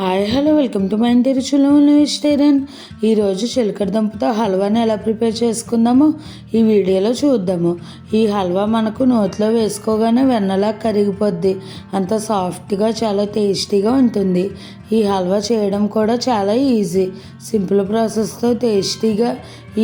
Hi hello welcome to my ఇంటి రుచులు vegetarian ఈరోజు చిలకడ దుంపతో హల్వాని ఎలా ప్రిపేర్ చేసుకుందామో ఈ వీడియోలో చూద్దాము. ఈ హల్వా మనకు నోట్లో వేసుకోగానే వెన్నలా కరిగిపోద్ది. అంత సాఫ్ట్గా చాలా టేస్టీగా ఉంటుంది. ఈ హల్వా చేయడం కూడా చాలా ఈజీ. సింపుల్ ప్రాసెస్తో టేస్టీగా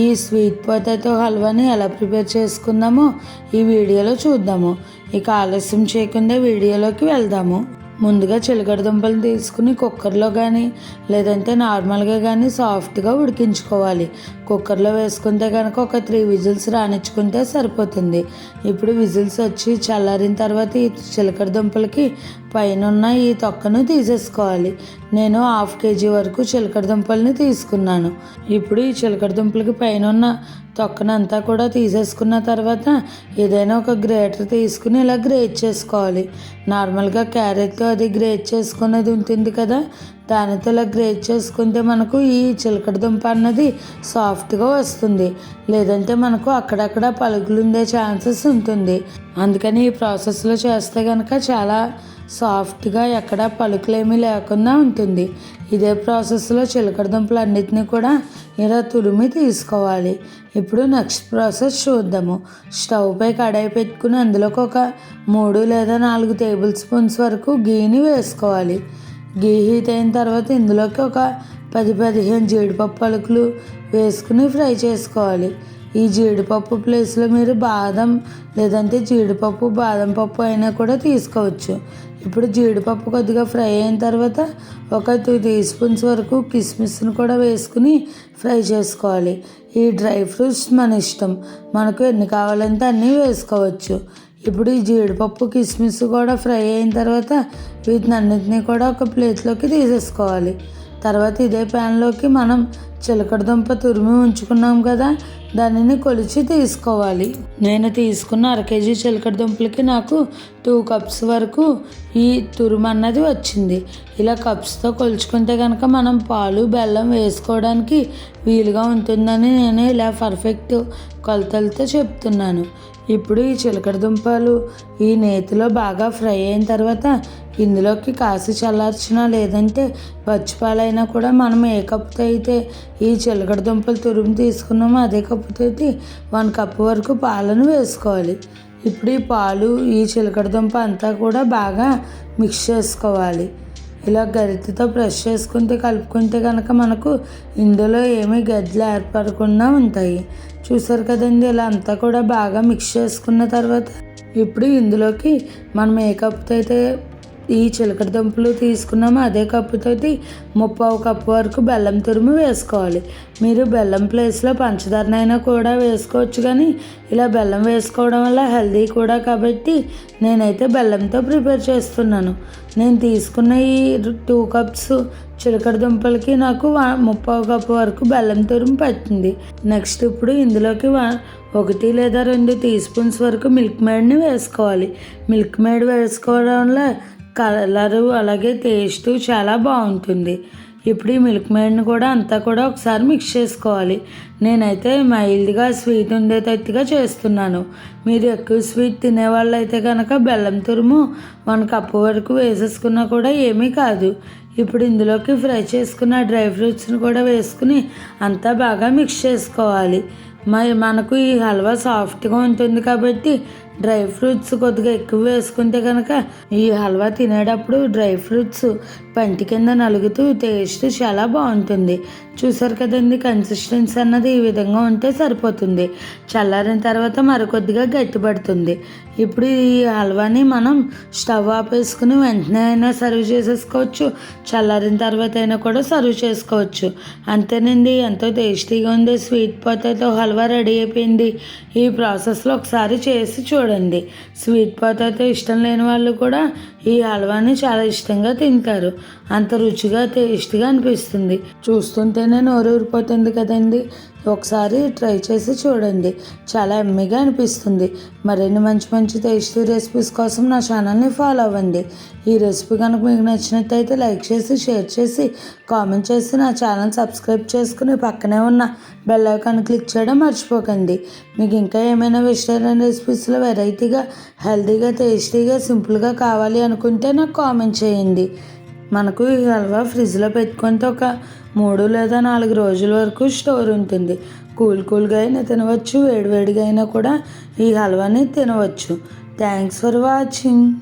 ఈ స్వీట్ పొటాటో హల్వాని ఎలా ప్రిపేర్ చేసుకుందామో ఈ వీడియోలో చూద్దాము. ఇక ఆలస్యం చేయకుండా వీడియోలోకి వెళ్దాము. ముందుగా చిలకడ దుంపలు తీసుకుని కుక్కర్లో కానీ లేదంటే నార్మల్గా కానీ సాఫ్ట్గా ఉడికించుకోవాలి. కుక్కర్లో వేసుకుంటే కనుక ఒక త్రీ విజిల్స్ రాణించుకుంటే సరిపోతుంది. ఇప్పుడు విజిల్స్ వచ్చి చల్లారిన తర్వాత ఈ చిలకడ దుంపలకి పైనున్న ఈ తొక్కను తీసేసుకోవాలి. నేను హాఫ్ కేజీ వరకు చిలకడ దుంపల్ని తీసుకున్నాను. ఇప్పుడు ఈ చిలకడ దుంపలకి పైన ఉన్న తొక్కనంతా కూడా తీసేసుకున్న తర్వాత ఏదైనా ఒక గ్రేటర్ తీసుకుని ఇలా గ్రేట్ చేసుకోవాలి. నార్మల్గా క్యారెట్తో అది గ్రేట్ చేసుకునేది ఉంటుంది కదా దానితో ఇలా గ్రేట్ చేసుకుంటే మనకు ఈ చిలకడ దుంప అన్నది సాఫ్ట్గా వస్తుంది. లేదంటే మనకు అక్కడక్కడ పలుకులు ఉండే ఛాన్సెస్ ఉంటుంది. అందుకని ఈ ప్రాసెస్లో చేస్తే కనుక చాలా సాఫ్ట్గా ఎక్కడ పలుకులేమీ లేకుండా ఉంటుంది. ఇదే ప్రాసెస్లో చిలకడ దుంపలు అన్నిటినీ కూడా ఇలా తురిమి తీసుకోవాలి. ఇప్పుడు నెక్స్ట్ ప్రాసెస్ చూద్దాము. స్టవ్ పై కడాయి పెట్టుకుని అందులోకి ఒక మూడు లేదా నాలుగు టేబుల్ స్పూన్స్ వరకు గీని వేసుకోవాలి. గీ హీట్ అయిన తర్వాత ఇందులోకి ఒక పది పదిహేను జీడిపప్పు పలుకులు వేసుకుని ఫ్రై చేసుకోవాలి. ఈ జీడిపప్పు ప్లేస్లో మీరు బాదం లేదంటే జీడిపప్పు బాదం పప్పు అయినా కూడా తీసుకోవచ్చు. ఇప్పుడు జీడిపప్పు కొద్దిగా ఫ్రై అయిన తర్వాత ఒక టూ టీ స్పూన్స్ వరకు కిస్మిస్ని కూడా వేసుకుని ఫ్రై చేసుకోవాలి. ఈ డ్రై ఫ్రూట్స్ మన ఇష్టం. మనకు ఎన్ని కావాలంటే అన్నీ వేసుకోవచ్చు. ఇప్పుడు ఈ జీడిపప్పు కిస్మిస్ కూడా ఫ్రై అయిన తర్వాత వీటిని అన్నింటినీ కూడా ఒక ప్లేట్లోకి తీసేసుకోవాలి. తర్వాత ఇదే ప్యాన్లోకి మనం చిలకడదుంప తురిమి ఉంచుకున్నాం కదా దానిని కొలిచి తీసుకోవాలి. నేను తీసుకున్న అర కేజీ చిలకడదుంపలకి నాకు టూ కప్స్ వరకు ఈ తురుము అన్నది వచ్చింది. ఇలా కప్స్తో కొలుచుకుంటే కనుక మనం పాలు బెల్లం వేసుకోవడానికి వీలుగా ఉంటుందని నేను ఇలా పర్ఫెక్ట్ కొలతలతో చెప్తున్నాను. ఇప్పుడు ఈ చిలకడదుంపలు ఈ నేతిలో బాగా ఫ్రై అయిన తర్వాత ఇందులోకి కాసి చల్లార్చినా లేదంటే పచ్చిపాలైనా కూడా మనం ఏ కప్పుతో అయితే ఈ చిలకడ దుంపలు తురుము తీసుకున్నామో అదే కప్పుతో వన్ కప్ వరకు పాలను వేసుకోవాలి. ఇప్పుడు ఈ పాలు ఈ చిలకడ దుంప అంతా కూడా బాగా మిక్స్ చేసుకోవాలి. ఇలా గరిటెతో ప్రెస్ చేసుకుంటే కలుపుకుంటే కనుక మనకు ఇందులో ఏమీ గడ్డలు ఏర్పడకుండా ఉంటాయి. చూసారు కదండి ఇలా అంతా కూడా బాగా మిక్స్ చేసుకున్న తర్వాత ఇప్పుడు ఇందులోకి మనం ఏ కప్తో అయితే ఈ చిలకడ దుంపలు తీసుకున్నాము. అదే కప్పుతోటి ముప్పావు కప్పు వరకు బెల్లం తురుము వేసుకోవాలి. మీరు బెల్లం ప్లేస్లో పంచదారనైనా కూడా వేసుకోవచ్చు కానీ ఇలా బెల్లం వేసుకోవడం వల్ల హెల్దీ కూడా కాబట్టి నేనైతే బెల్లంతో ప్రిపేర్ చేస్తున్నాను. నేను తీసుకున్న ఈ టూ కప్స్ చిలకడ దుంపలకి నాకు ముప్పావు కప్పు వరకు బెల్లం తురుము పట్టింది. నెక్స్ట్ ఇప్పుడు ఇందులోకి ఒకటి లేదా రెండు టీ స్పూన్స్ వరకు మిల్క్ మేడ్ని వేసుకోవాలి. మిల్క్ మేడ్ వేసుకోవడం వల్ల కలరు అలాగే టేస్ట్ చాలా బాగుంటుంది. ఇప్పుడు ఈ మిల్క్ మేడ్ని కూడా అంతా కూడా ఒకసారి మిక్స్ చేసుకోవాలి. నేనైతే మైల్డ్గా స్వీట్ ఉండేటట్టుగా చేస్తున్నాను. మీరు ఎక్కువ స్వీట్ తినేవాళ్ళు అయితే కనుక బెల్లం తురుము వన్ కప్పు వరకు వేసేసుకున్నా కూడా ఏమీ కాదు. ఇప్పుడు ఇందులోకి ఫ్రై చేసుకున్న డ్రై ఫ్రూట్స్ని కూడా వేసుకుని అంతా బాగా మిక్స్ చేసుకోవాలి. మరి మనకు ఈ హల్వా సాఫ్ట్గా ఉంటుంది కాబట్టి డ్రై ఫ్రూట్స్ కొద్దిగా ఎక్కువ వేసుకుంటే కనుక ఈ హల్వా తినేటప్పుడు డ్రై ఫ్రూట్స్ పంటి కింద నలుగుతూ టేస్ట్ చాలా బాగుంటుంది. చూసారు కదండి కన్సిస్టెన్సీ అన్నది ఈ విధంగా ఉంటే సరిపోతుంది. చల్లారిన తర్వాత మరికొద్దిగా గట్టిపడుతుంది. ఇప్పుడు ఈ హల్వాని మనం స్టవ్ ఆపేసుకుని వెంటనే అయినా సర్వ్ చేసేసుకోవచ్చు. చల్లారిన తర్వాత అయినా కూడా సర్వ్ చేసుకోవచ్చు. అంతేనండి ఎంతో టేస్టీగా ఉంది స్వీట్ పొటాటో హల్వా రెడీ అయిపోయింది. ఈ ప్రాసెస్లో ఒకసారి చేసి చూడండి. స్వీట్ పొటాటో ఇష్టం లేని వాళ్ళు కూడా ఈ హల్వాని చాలా ఇష్టంగా తింటారు. అంత రుచిగా టేస్ట్గా అనిపిస్తుంది. చూస్తుంటేనే నోరు ఊరిపోతుంది కదండి. ఒకసారి ట్రై చేసి చూడండి. చాలా ఎమ్మిగా అనిపిస్తుంది. మరిన్ని మంచి మంచి టేస్టీ రెసిపీస్ కోసం నా ఛానల్ని ఫాలో అవ్వండి. ఈ రెసిపీ కనుక మీకు నచ్చినట్టయితే లైక్ చేసి షేర్ చేసి కామెంట్ చేసి నా ఛానల్ సబ్స్క్రైబ్ చేసుకుని పక్కనే ఉన్న బెల్ ఐకాన్ క్లిక్ చేయడం మర్చిపోకండి. మీకు ఇంకా ఏమైనా వెజిటేరియన్ రెసిపీస్లో వెరైటీగా హెల్తీగా టేస్టీగా సింపుల్గా కావాలి అనుకుంటే నాకు కామెంట్ చేయండి. మనకు ఈ హల్వా ఫ్రిడ్జ్లో పెట్టుకుంటే ఒక మూడు లేదా నాలుగు రోజుల వరకు స్టోర్ ఉంటుంది. కూల్ కూల్గా అయినా తినవచ్చు వేడివేడిగా అయినా కూడా ఈ హల్వాని తినవచ్చు. Thanks for watching.